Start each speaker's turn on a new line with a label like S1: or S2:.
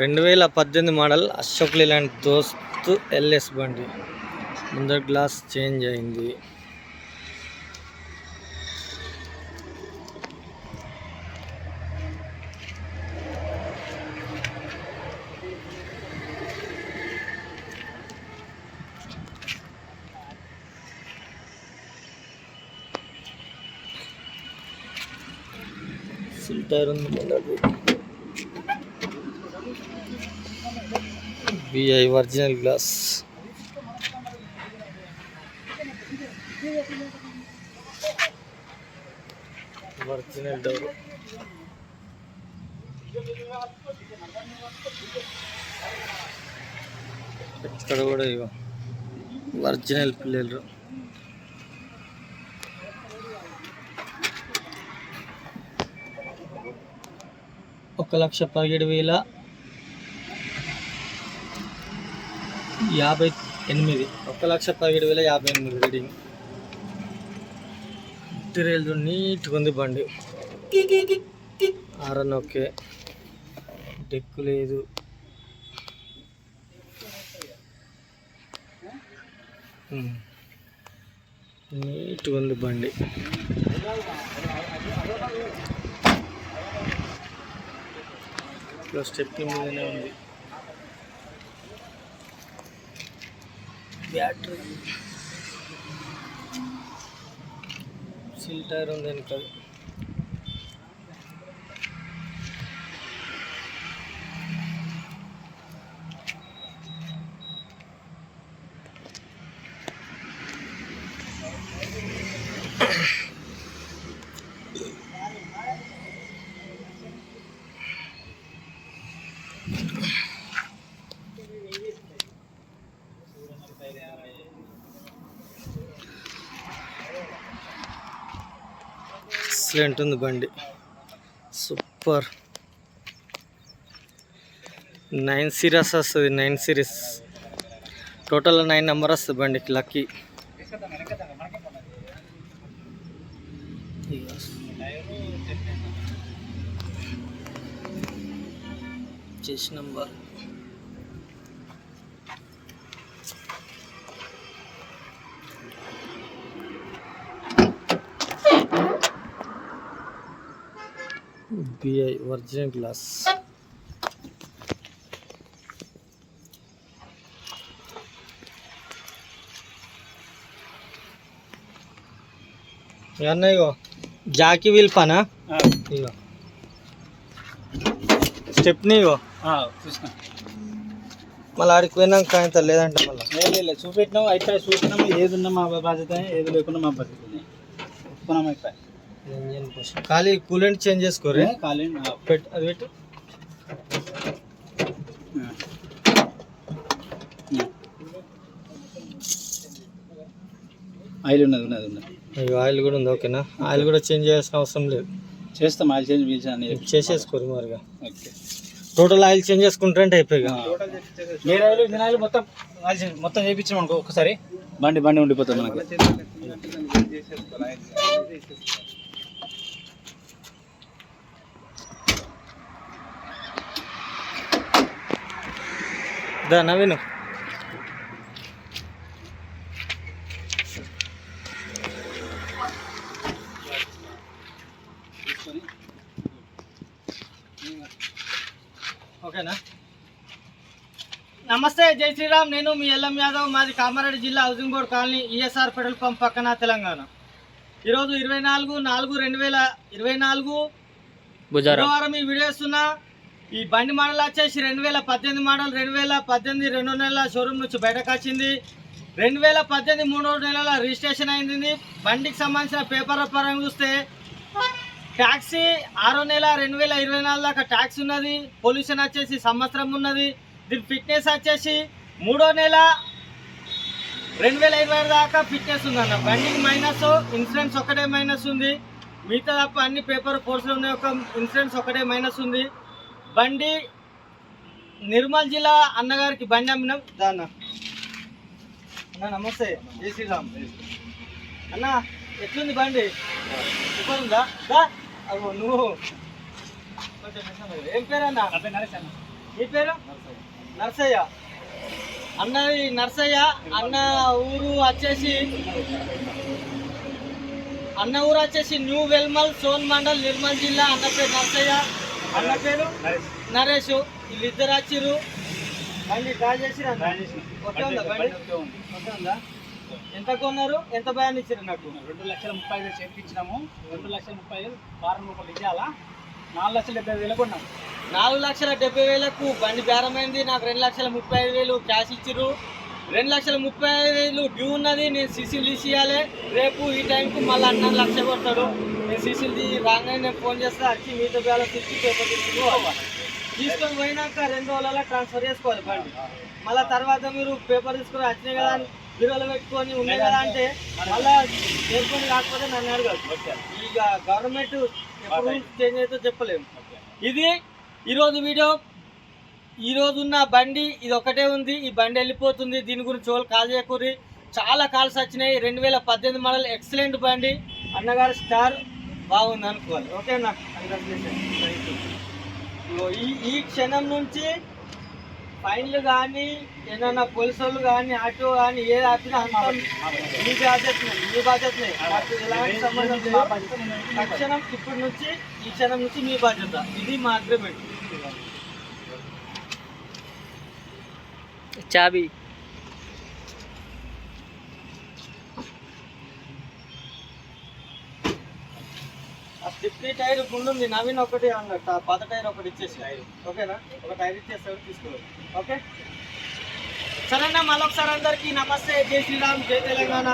S1: రెండు వేల పద్దెనిమిది మోడల్ అశోక్ లీలాండ్ దోస్త్ ఎల్ఎస్ బండి. ముందర గ్లాస్ చేంజ్ అయింది. ఫిల్టర్ ఉంది ముందరది V I original glass original door ఇక్కడ కూడా ఇవ్వ. ఒరిజినల్ పిల్లలు. ఒక లక్ష పదిహేడు వేల యాభై ఎనిమిది. ఒక లక్ష పదిహేడు వేల యాభై ఎనిమిది రీడింగ్. మెటీరియల్ నీట్గా ఉంది బండి. Aaron okay. డెక్కు లేదు. నీట్గా ఉంది బండి. ఇట్లా స్టెప్ మీదనే ఉంది. బ్యాటరీ. సిల్ టైర్ ఉంది వెనక ఎక్సలెంట్ ఉంది బండి. సూపర్ నైన్ సిరీస్ వస్తుంది nine series total nine number వస్తుంది బండికి లక్కీ చేసి నెంబర్ బిఐ ఒరిజినల్ గ్లాస్. అన్న ఇగో జాకీ వీల్ పనా ఇగో. స్టెప్ని ఇగో.
S2: చూసిన.
S1: మళ్ళీ ఆడికి పోయినాక ఆయన లేదంట మళ్ళీ.
S2: లేదు చూపెట్టినాం అయితే చూసినాం ఏది ఉన్నా మా బాధ్యత ఏది లేకున్నా మా బాధ్యత ఒప్పుకున్నాం అయిపోయి.
S1: ఇంజన్ పోషన్ ఖాళీ కూలెంట్ చేంజ్ చేసుకోరే
S2: ఖాళీ
S1: పెట్టు అది పెట్టు.
S2: ఆయిల్ ఉన్నది ఉన్నది ఉన్నది.
S1: ఆయిల్ కూడా ఉంది ఓకేనా? ఆయిల్ కూడా చేంజ్ చేయాల్సిన అవసరం లేదు.
S2: చేస్తాం ఆయిల్ చేంజ్ అని
S1: చేసేసుకోరు మరిగా.
S2: ఓకే.
S1: టోటల్ ఆయిల్ చేంజ్ చేసుకుంటే అయిపోయిగా.
S2: వేరే ఆయిల్ ఇంజిన్ ఆయిల్ మొత్తం ఆయిల్ చేంజ్ మొత్తం చేయించాం అనుకో ఒకసారి బండి బండి ఉండిపోతుంది మనకి.
S1: దా నవీన్ ఓకేనా? నమస్తే జై శ్రీరామ్. నేను మీ ఎల్ఎం యాదవ్. మాది కామారెడ్డి జిల్లా housing board colony ESR petrol pump పక్కన తెలంగాణ. ఈరోజు ఇరవై నాలుగు నాలుగు రెండు వేల ఇరవై నాలుగు బుధవారం. ఈ వీడియో ఈ బండి మోడల్ వచ్చేసి రెండు వేల పద్దెనిమిది మోడల్ రెండు వేల పద్దెనిమిది రెండో నెలల షోరూమ్ నుంచి బయటకు వచ్చింది. రెండు వేల పద్దెనిమిది మూడో నెలల రిజిస్ట్రేషన్ అయింది. బండికి సంబంధించిన పేపర్ పరంగా చూస్తే ట్యాక్సీ ఆరో నెల రెండు వేల ఇరవై నాలుగు దాకా ట్యాక్స్ ఉన్నది. పొల్యూషన్ వచ్చేసి సంవత్సరం ఉన్నది. దీని ఫిట్నెస్ వచ్చేసి మూడో నెల రెండు వేల ఇరవై ఆరు దాకా ఫిట్నెస్ ఉందన్న. బండికి మైనస్ ఇన్సూరెన్స్ ఒకటే మైనస్ ఉంది. మిగతా తప్ప అన్ని పేపర్ కోర్సులు ఉన్నాయి ఒక ఇన్సూరెన్స్ ఒకటే మైనస్ ఉంది. బండి నిర్మల్ జిల్లా అన్నగారికి బండి అమ్మినాం. దాన్న అన్న నమస్తే. జై శ్రీరామ్. అన్న ఎట్లుంది బండి? ఉందా? అగో నువ్వు. ఏం పేరు అన్న? మీ పేరు నర్సయ్య అన్నది నర్సయ్య అన్న ఊరు వచ్చేసి అన్న ఊరు వచ్చేసి న్యూ వెల్మల్ సోన్ మండల్ నిర్మల్ జిల్లా. అన్న పేరు నర్సయ్య. అన్న పేరు? నరేష్. వీళ్ళిద్దరు వచ్చిర్రు. బండి డ్రా చేసిరా ఓకే ఉందా బండి ఓకే ఉందా. ఎంత కొన్నారు? ఎంత భయాన్ని ఇచ్చారు నాకు?
S2: రెండు లక్షల ముప్పై వేలు చేపించినాము రెండు లక్షల ముప్పై వేలు వారం రూపాయలు ఇవ్వాలా నాలుగు లక్షల డెబ్బై వేలు కొన్నాం.
S1: నాలుగు లక్షల డెబ్బై వేలకు బండి బేరమైంది. నాకు రెండు లక్షల ముప్పై ఐదు వేలు క్యాష్ ఇచ్చిర్రు. రెండు లక్షల ముప్పై ఐదు వేలు డ్యూ ఉన్నది నేను సీసీలు తీసేయాలి రేపు ఈ టైంకు మళ్ళీ అన్న లక్ష కొడతాడు. నేను సీసీలు తీ రాగానే నేను ఫోన్ చేస్తా వచ్చి మీతో బ్యాలెన్స్ ఇచ్చి పేపర్ తీసుకుని తీసుకొని పోయినాక రెండు రోజులలో ట్రాన్స్ఫర్ చేసుకోవాలి బండి. మళ్ళీ తర్వాత మీరు పేపర్ తీసుకొని వచ్చినాయి కదా బీరోలో పెట్టుకొని ఉన్నాయి కదా అంటే మళ్ళీ చేసుకొని కాకపోతే నన్ను అడగదు. ఇక గవర్నమెంట్ ఎప్పుడు చేంజ్ అయితే చెప్పలేము. ఇది ఈరోజు వీడియో. ఈ ఉన్న బండి ఇది ఒకటే ఉంది. ఈ బండి వెళ్ళిపోతుంది. దీని గురించి వాళ్ళు కాల్ చేయకూరి. చాలా కాల్స్ వచ్చినాయి. రెండు వేల పద్దెనిమిది మోడల్ ఎక్సలెంట్ బండి. అన్నగారు స్టార్ బాగుంది అనుకోవాలి. ఓకేనా ఇగో ఈ ఈ క్షణం నుంచి ఫైన్లు కానీ ఏదైనా పోలీసు వాళ్ళు కానీ ఆటో కానీ ఏది ఆపినా మీ బాధ్యతనే మీ బాధ్యతనే నాకు ఎలాంటి సంబంధం తక్షణం ఇప్పటి నుంచి ఈ క్షణం నుంచి మీ బాధ్యత. ఇది మా అగ్రిమెంట్
S3: చాబీ.
S1: ఆ స్టిప్నీ టైర్ గుండుంది నవీన్ ఒకటి అన్నట్టు. ఆ పాత టైర్ ఒకటి ఇచ్చేసి ఓకేనా? ఒక టైర్ ఇచ్చేస్తాడు తీసుకోవాలి ఓకే? సరేనా మళ్ళొకసారి అందరికీ నమస్తే. జై శ్రీరామ్ జై తెలంగాణ.